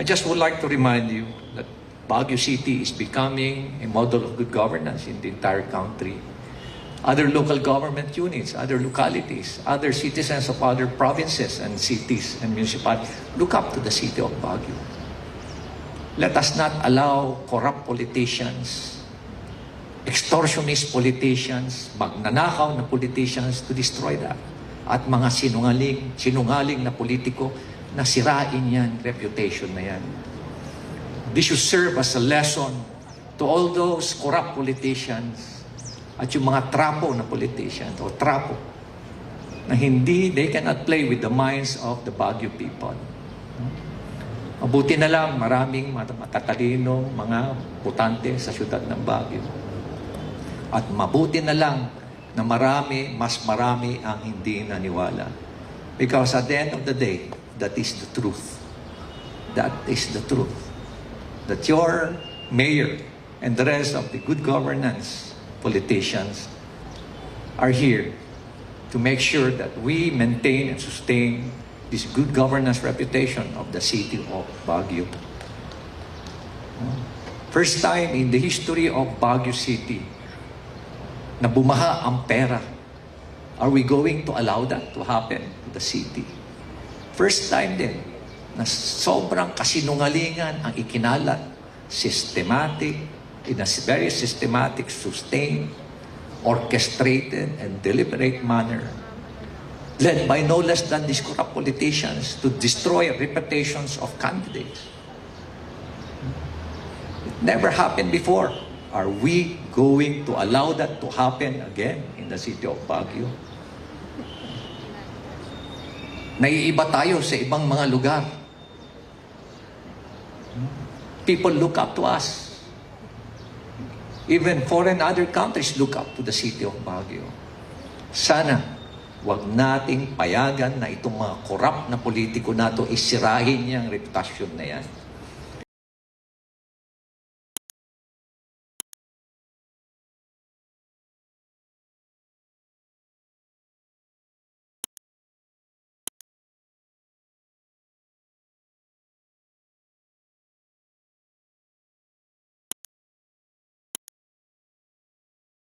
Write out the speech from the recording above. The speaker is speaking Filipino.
I just would like to remind you that Baguio City is becoming a model of good governance in the entire country. Other local government units, other localities, other citizens of other provinces and cities and municipalities look up to the city of Baguio. Let us not allow corrupt politicians, extortionist politicians, magnanakaw na politicians to destroy that. At mga sinungaling, sinungaling na politiko na sirain yan, reputation na yan. This should serve as a lesson to all those corrupt politicians at yung mga trapo na politicians o trapo na hindi, they cannot play with the minds of the Baguio people. Mabuti na lang, maraming mat- matatalino mga putante sa syudad ng Baguio. At mabuti na lang na marami, mas marami ang hindi naniwala. Because at the end of the day, that is the truth. That is the truth. That your mayor and the rest of the good governance politicians are here to make sure that we maintain and sustain this good governance reputation of the city of Baguio. First time in the history of Baguio City na bumaha ang pera. Are we going to allow that to happen to the city? First time din na sobrang kasinungalingan ang ikinalat, systematic, in a very systematic, sustained, orchestrated, and deliberate manner led by no less than these corrupt politicians to destroy reputations of candidates. It never happened before. Are we going to allow that to happen again in the city of Baguio? Naiiba tayo sa ibang mga lugar. People look up to us. Even foreign other countries look up to the city of Baguio. Sana Huwag nating payagan na itong mga korap na politiko nato isirahin niyang reputasyon na yan.